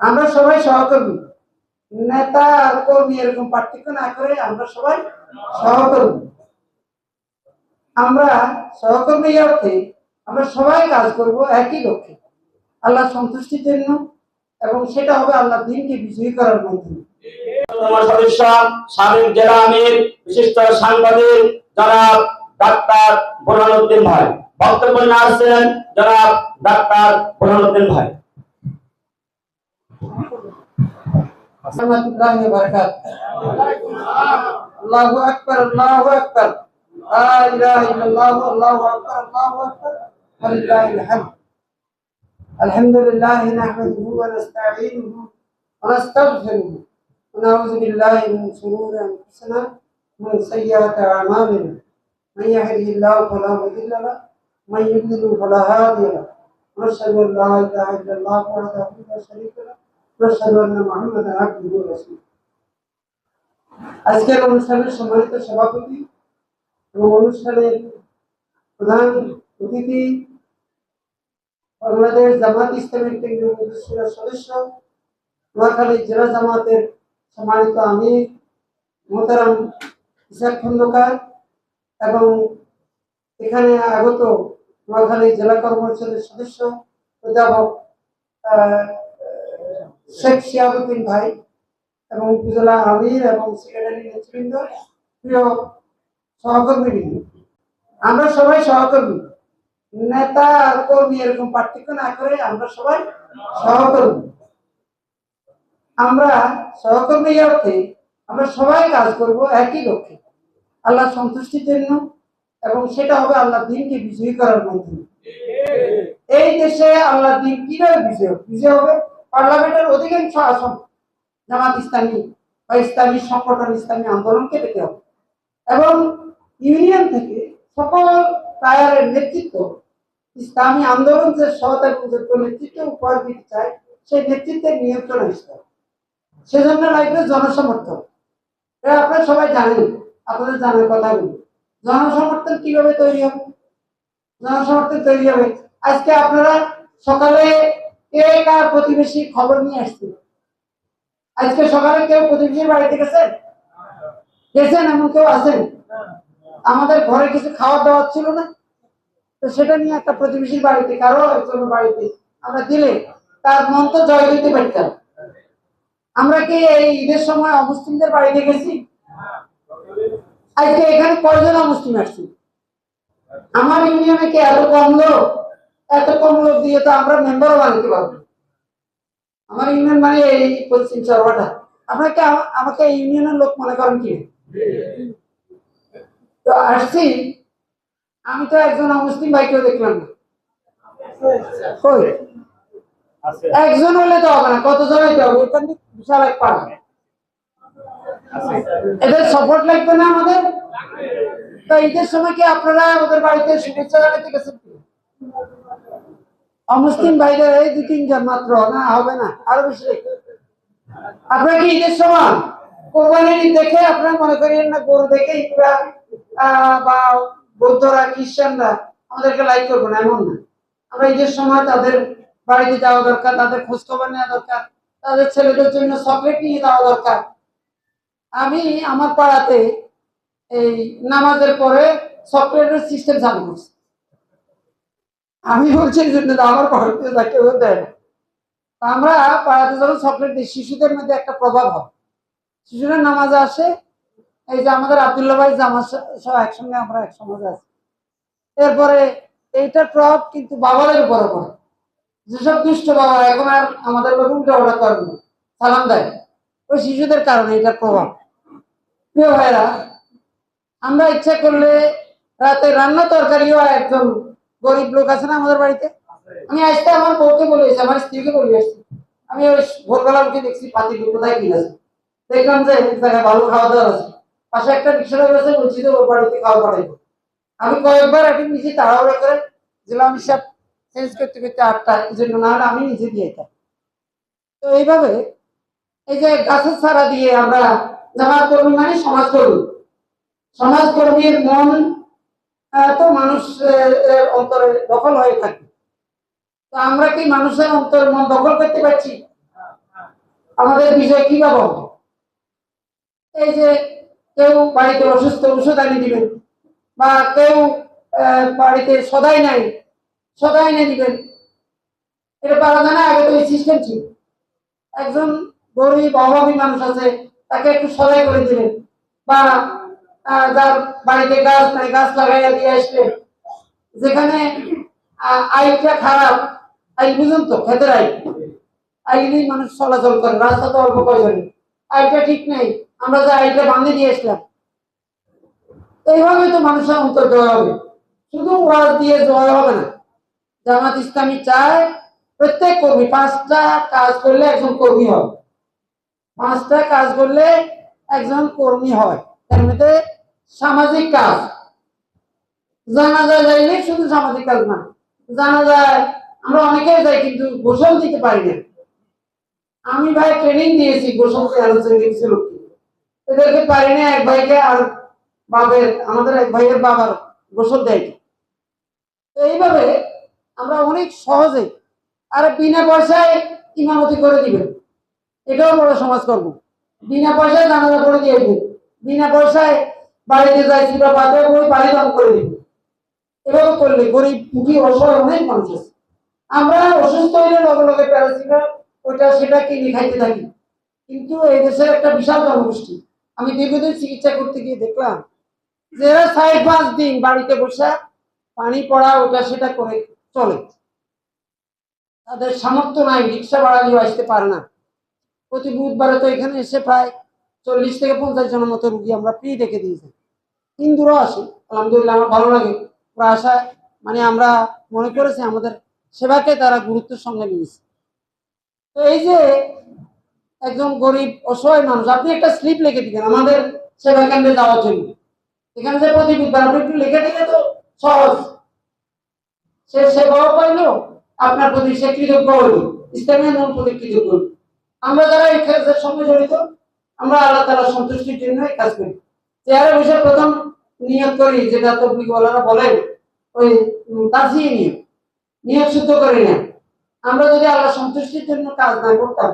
আমরা সবাই সহকর্মী। নেতা আর কর্মী এরকম পার্থক্য না করে আমরা সবাই সহকর্মী। আমরা সহকর্মী অর্থে আমরা সবাই কাজ করব একই লক্ষ্যে। আল্লাহ সন্তুষ্টির জন্য এবং সেটা হবে আল্লাহ দিনকে বিজয়ী করার মাধ্যমে। সাংবাদিক, জনাব ডাক্তার জনাব ডাক্তার ভাই। ورحمة الله وبركاته الله أكبر الله أكبر لا إله إلا الله الله أكبر الله أكبر ولله الحمد الحمد لله نحمده ونستعينه ونستغفره ونعوذ بالله من شرور أنفسنا ومن سيئات أعمالنا من يهده الله فلا مضل له ومن يضلل فلا هادي له ونشهد أن لا إله إلا الله وحده لا شريك له ونشهد ان محمدا عبده ورسوله আজকের অনুষ্ঠানের সম্মানিত সভাপতি এবং অনুষ্ঠানের প্রধান অতিথি বাংলাদেশ জামাত ইসলামের কেন্দ্রীয় মজলিসের সদস্য নোয়াখালী জেলা জামাতের সম্মানিত আমির মোহতারাম ইসাক খন্দকার এবং এখানে আগত নোয়াখালী জেলা কর্মপরিষদের সদস্য অধ্যাপক আহ, শেখ শিয়াবুদ্দিন ভাই এবং উপজেলা আমির এবং সেক্রেটারি নেতৃবৃন্দ, প্রিয় সহকর্মীবৃন্দ। আমরা সবাই সহকর্মী। নেতা আর কর্মী এরকম পার্থক্য না করে আমরা সবাই সহকর্মী। আমরা সহকর্মী অর্থে আমরা সবাই কাজ করব একই লক্ষ্যে। আল্লাহ সন্তুষ্টির জন্য এবং সেটা হবে আল্লাহ দিনকে বিজয়ী করার মাধ্যমে। এই দেশে আল্লাহ দিন কীভাবে বিজয়? বিজয় হবে পার্লামেন্টের অধিকাংশ আসন জামাত ইসলামী বা ইসলামী সংগঠন, ইসলামী আন্দোলনকে পেতে হবে। এবং ইউনিয়ন থেকে সকল টায়ারের নেতৃত্ব ইসলামী আন্দোলন যে সৎ এবং নেতৃত্ব উপহার দিতে চায়, সেই নেতৃত্বের নিয়ন্ত্রণ আসতে সেজন্য লাগবে জনসমর্থন। এটা আপনারা সবাই জানেন, আপনাদের জানার কথাগুলো জনসমর্থন কীভাবে তৈরি হবে? জনসমর্থন তৈরি হবে? আজকে আপনারা সকালে কে কার প্রতিবেশী খবর নিয়ে আসছে। আজকে সকালে কেউ প্রতিবেশীর বাড়িতে গেছেন গেছেন? এমন কেউ আছেন? আমাদের ঘরে কিছু খাওয়া দাওয়া ছিল না? তো সেটা নিয়ে একটা প্রতিবেশীর বাড়িতে, কারও একজন বাড়িতে আমরা দিলে তার মন তো জয় দিতে পারতাম। আমরা কি এই ঈদের সময় অমুসলিমদের বাড়িতে গেছি? আজকে এখানে কয়জন অমুসলিম আসছি? আমার ইউনিয়নে কি এত কম লোক? এত কম লোক দিয়ে তো আমরা মেম্বারও বানাতে পারব। আমার ইউনিয়ন মানে এই পশ্চিম চরবাটা আপনাকে আমাকে ইউনিয়নের লোক মনে করেন কি? তো আসছি। আমি তো একজন অমুসলিম ভাইকেও দেখলাম না। একজন হলে তো হবে না কতজন হইতে হবে? এখান থেকে বিশাল এক পাড়া। এদের সাপোর্ট লাগবে না আমাদের? তো ঈদের সময় কি আপনারা ওদের বাড়িতে শুভেচ্ছা জানাতে গেছেন? অমুসলিম ভাইদের এই দু তিনজন মাত্র, না, হবে না, আরও বেশি। আপনারা কি ঈদের সময় কোরবানির দেখে আপনারা মনে করেন না গরু দেখে ইন্দুরা বা বৌদ্ধরা, খ্রিস্টানরা আমাদেরকে লাইক করব না, এমন না। আমরা ঈদের সময় তাদের বাড়িতে যাওয়া দরকার, তাদের খোঁজ খবর নেওয়া দরকার, তাদের ছেলেদের জন্য চকলেট নিয়ে যাওয়া দরকার। আমি আমার পাড়াতে এই নামাজের পরে চকলেটের সিস্টেম চালু করছি। আমি বলছি এই জন্য আমার পাড়াতে যা কেউ দেয় না। আমরা পাড়াতে যখন চকলেট দিই শিশুদের মধ্যে একটা প্রভাব হয়। শিশুরা নামাজে আসে এই যে আমাদের আবদুল্লাহ ভাই জামা সব একসঙ্গে আমরা এক সমাজে আছি। এরপরে এইটার প্রভাব কিন্তু বাবাদের উপরে পড়ে। যেসব দুষ্ট বাবা এখন আর আমাদের উল্টা ওটা করবে না, সালাম দেয়। ওই শিশুদের কারণে এটার প্রভাব। প্রিয় ভাইরা আমরা ইচ্ছা করলে রাতে রান্না তরকারিও একজন গরিব লোক আছে না আমাদের বাড়িতে? আমি আজকে আমার বউকে বলে এসেছি, আমার স্ত্রীকে বলে এসেছি। আমি ওই ভোরবেলা উঠে দেখছি পাতি কোথায় কি আছে। দেখলাম যে এক জায়গায় ভালো খাওয়া দাওয়া আছে। পাশে একটা রিক্সা রয়েছে, বলছি যে ওর বাড়িতে খাওয়া পাঠাইবো আমি কয়েকবার এখন নিজে তাড়াহুড়ো করে জেলা হিসাব চেঞ্জ করতে করতে আটটা, এই জন্য না হলে আমি নিজে দিয়ে যেতাম তো এইভাবে এই যে গাছের ছাড়া দিয়ে আমরা জামাত কর্মী মানে সমাজ কর্মী সমাজ কর্মীর মন তো মানুষের অন্তরে দখল হয়ে থাকে। তো আমরা কি মানুষের অন্তর মন দখল করতে পারছি? আমাদের বিজয় কীভাবে হবে এই যে কেউ বাড়িতে অসুস্থ ওষুধ আনি দিবেন, বা কেউ বাড়িতে সদাই নাই, সদাই এনে দিবেন, এটা পারা যায় না আগে তো এই সিস্টেম ছিল। একজন গরিব, অভাবী মানুষ আছে, তাকে একটু সদাই করে দিলেন, বা যার বাড়িতে গাছ নাই গাছ লাগাইয়া দিয়ে আসলে। যেখানে আহ, আইনটা খারাপ আইন বুঝুন তো খেতের আইন আইনেই মানুষ চলাচল করে রাস্তা তো অল্প কয়জনে। আইনটা ঠিক নেই আমরা যে আইনটা বান্ধে দিয়ে আসলাম। এইভাবে তো মানুষের অন্তর জয় হবে। শুধু ওয়াজ দিয়ে জয় হবে না। জামাত ইসলামী চায় প্রত্যেক কর্মী পাঁচটা কাজ করলে একজন কর্মী হয়। পাঁচটা কাজ করলে একজন কর্মী হয়। এর মধ্যে সামাজিক কাজ। জানা যায় যাইলে শুধু সামাজিক কাজ না জানা যায় আমরা অনেকেই যাই কিন্তু গোসল দিতে পারি না। আমি ভাই ট্রেনিং দিয়েছি গোসল আলোচনা এদেরকে পারি না, এক ভাইকে আর বাবের আমাদের এক ভাইয়ের বাবার গোসল দেয়। তো এইভাবে আমরা অনেক সহজে আর বিনা পয়সায় ইমামতি করে দিবেন। এটাও বড় সমাজ বিনা পয়সায় জানাজা করে দিয়ে বিনা পয়সায় বাড়িতে যাইছি বা বাজারে বই বাড়ি দাম করে দিবেন এভাবে করলে গরিব দুঃখী, অসহায় অনেক মানুষ আছে। আমরা অসুস্থ হইলে লগে লগে প্যারাসিটামল, ওইটা সেটা কিনে খাইতে থাকি। কিন্তু এই দেশের একটা বিশাল জনগোষ্ঠী। আমি দীর্ঘদিন চিকিৎসা করতে গিয়ে দেখলাম যে চার পাঁচ দিন বাড়িতে বসে পানি পড়া, ওটা সেটা করে চলে। তাদের সামর্থ্য নাই, রিক্সা ভাড়া আসতে পারে না। প্রতি বুধবারে তো এখানে এসে প্রায় চল্লিশ থেকে পঞ্চাশ জনের মতো রুগী আমরা ফ্রি রেখে দিয়েছি হিন্দুরাও আসে, আলহামদুলিল্লাহ আমার ভালো লাগে। ওরা আসায় মানে আমরা মনে করেছি আমাদের সেবাকে তারা গুরুত্বের সঙ্গে নিয়েছে। তো এই যে একজন গরিব, অসহায় মানুষ, আপনি একটা স্লিপ লিখে দিবেন আমাদের সেবা কেন্দ্রে যাওয়ার জন্য। এখানে যে প্রতি বুধবার আপনি একটু লিখে দিলে তো সহজ। সে সেবাও পাইলো, আপনার প্রতি সে কৃতজ্ঞ হইল। ইসলামের মন প্রতি কৃতজ্ঞ আমরা যারা এই কাজের সঙ্গে জড়িত, আমরা আল্লাহ তালা সন্তুষ্টির জন্য এই কাজ করি। চেয়ারে বসে প্রথম নিয়োগ করি, যেটা তবলিগওয়ালারা বলেন, ওই তাজিয়ে নিয়োগ। নিয়োগ শুদ্ধ করি না। আমরা যদি আল্লাহ সন্তুষ্টির জন্য কাজ না করতাম,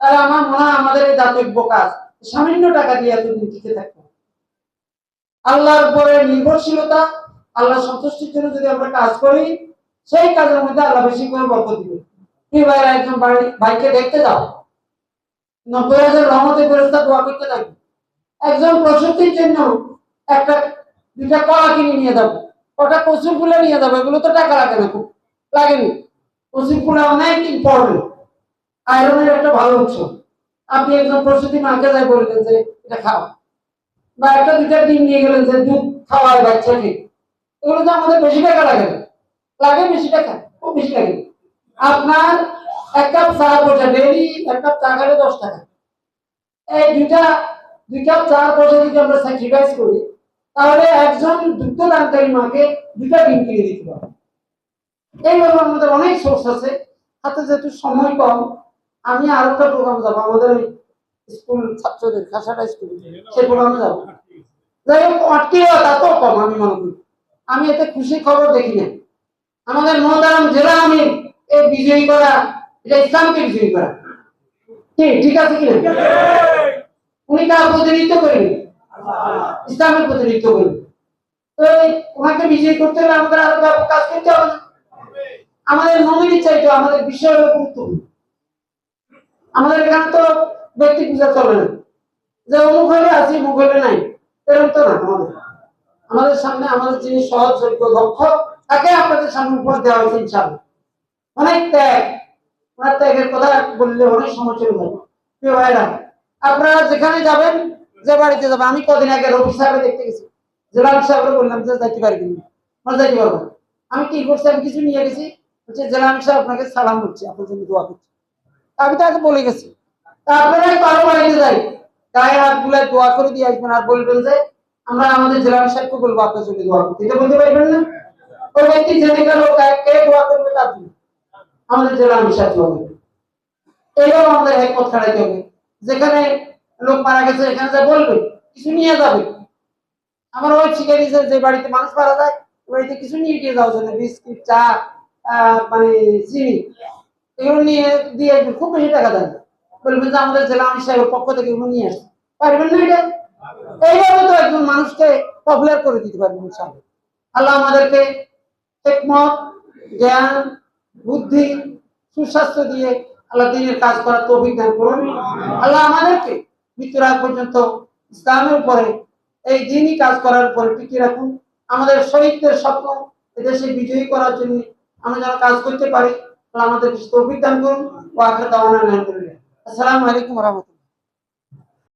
তাহলে আমার মনে হয় আমাদের এই দাতব্য কাজ সামান্য টাকা দিয়ে এতদিন টিকে থাকতো। আল্লাহর উপরে নির্ভরশীলতা, আল্লাহ সন্তুষ্টির জন্য যদি আমরা কাজ করি, সেই কাজের মধ্যে আল্লাহ বেশি করে বরকত দিবে তুই ভাইরা, একজন ভাইকে দেখতে যাও। নব্বই হাজার রহমতের ফেরস্তা দোয়া করতে থাকবে। একজন প্রসূতির জন্য একটা, দুইটা কলা কিনে নিয়ে যাব ওটা কচুর ফুলে নিয়ে যাব এগুলো তো টাকা লাগে না খুব। লাগেনি। কচুর ফুলে অনেক ইম্পর্টেন্ট আয়রনের একটা ভালো উৎস। আপনি একজন প্রসূতি মাকে যাই বললেন যে, এটা খাও। বা একটা, দুইটা ডিম নিয়ে গেলেন যে, দুধ খাওয়ায় বাচ্চাকে। এগুলো তো আমাদের বেশি টাকা লাগে না। লাগে বেশি টাকা, খুব বেশি লাগে। আপনার এক কাপ চা পয়সা ডেলি এক কাপ চা খেলে দশ টাকা। এই দুইটা দুই কাপ চা পয়সা যদি আমরা স্যাক্রিফাইস করি, তাহলে একজন দুগ্ধ দানকারী মাকে দুইটা ডিম কিনে দিতে পারবে। এইভাবে আমাদের অনেক সোর্স আছে। হাতে যেহেতু সময় কম, আমি আর একটা প্রোগ্রাম যাব। আমাদের স্কুল ছাত্রদের খাসাটা স্কুল সেই প্রোগ্রামে যাব। যাই হোক আটকিও তা কম, আমি মনে করি। আমি এতে খুশি খবর দেখি না আমাদের মহতারাম জেলা আমি এই বিজয়ী করা, এটা ইসলামকে বিজয়ী করা। ঠিক আছে কি না? উনি কার প্রতিনিধিত্ব করেন। ইসলামের প্রতিনিধিত্ব করেন। তো ওনাকে বিজয়ী করতে হলে আমাদের আরও ব্যাপক কাজ করতে হবে। আমাদের নমিনি চাইতো আমাদের বিষয় গুরুত্বপূর্ণ আমাদের এখানে তো ব্যক্তি পূজা চলে না। যে অমুক হলে আছি মুখ হলে নাই, এরকম তো না আমাদের। আমাদের সামনে আমাদের যিনি সহজযোগ্য দক্ষ, তাকে আপনাদের সামনে উপর দেওয়া হয়েছে ইনশাআল্লাহ। অনেক ত্যাগ। ওনার ত্যাগের কথা বললে অনেক সময় চলে যাবে প্রিয় ভাইরা আপনারা যেখানে যাবেন, যে বাড়িতে যাবেন, আমি কদিন আগে রবি সাহেব দেখতে গেছি। জেলা সাহেবকে বললাম, যে যাইতে পারি কিন্তু আমরা যাইতে পারব। আমি কি করছি? আমি কিছু নিয়ে গেছি। হচ্ছে জেলা সাহেব আপনাকে সালাম করছি, আপনার জন্য দোয়া করছি। আমি তাকে বলে গেছি। বাড়িতে যাই। গায়ে দোয়া করে দিয়ে আসবেন আর বলবেন যে, আমরা আমাদের জেলা সাহেবকে বলব আপনার জন্য বলতে পারবেন না? ব্যক্তি কে- করবে আমাদের সাহেব এইভাবে আমাদের একমত খাড়াইতে হবে। যেখানে লোক মারা গেছে, এখানে যা বলবে, কিছু নিয়ে যাবে। আমার ওই শিখে দিয়েছে যে বাড়িতে মানুষ মারা যায়, বাড়িতে কিছু নিয়ে গিয়ে যাওয়ার জন্য, বিস্কিট, চা মানে চিনি, এগুলো নিয়ে দিয়ে আসবে। খুব বেশি টাকা দেয়। বলবেন যে আমাদের জেলা আমি সাহেবের পক্ষ থেকে এগুলো নিয়ে আসছে পারবেন না এটা? এইভাবে তো একজন মানুষকে পপুলার করে দিতে পারবেন ইনশাআল্লাহ। আল্লাহ আমাদেরকে একমত, জ্ঞান, বুদ্ধি, সুস্বাস্থ্য দিয়ে আল্লাহ দিনের কাজ করার তৌফিক দান করুন। আল্লাহ আমাদেরকে মৃত্যুর আগ পর্যন্ত ইসলামের উপরে, এই দিনই কাজ করার উপরে টিকিয়ে রাখুন। আমাদের শহীদদের স্বপ্ন এদেশে বিজয়ী করার জন্য আমরা যেন কাজ করতে পারি, আল্লাহ আমাদের তৌফিক দান করুন। ও আখের দাওয়ানা আলহামদুলিল্লাহ। আসসালামু আলাইকুম রহমতুল্লাহ।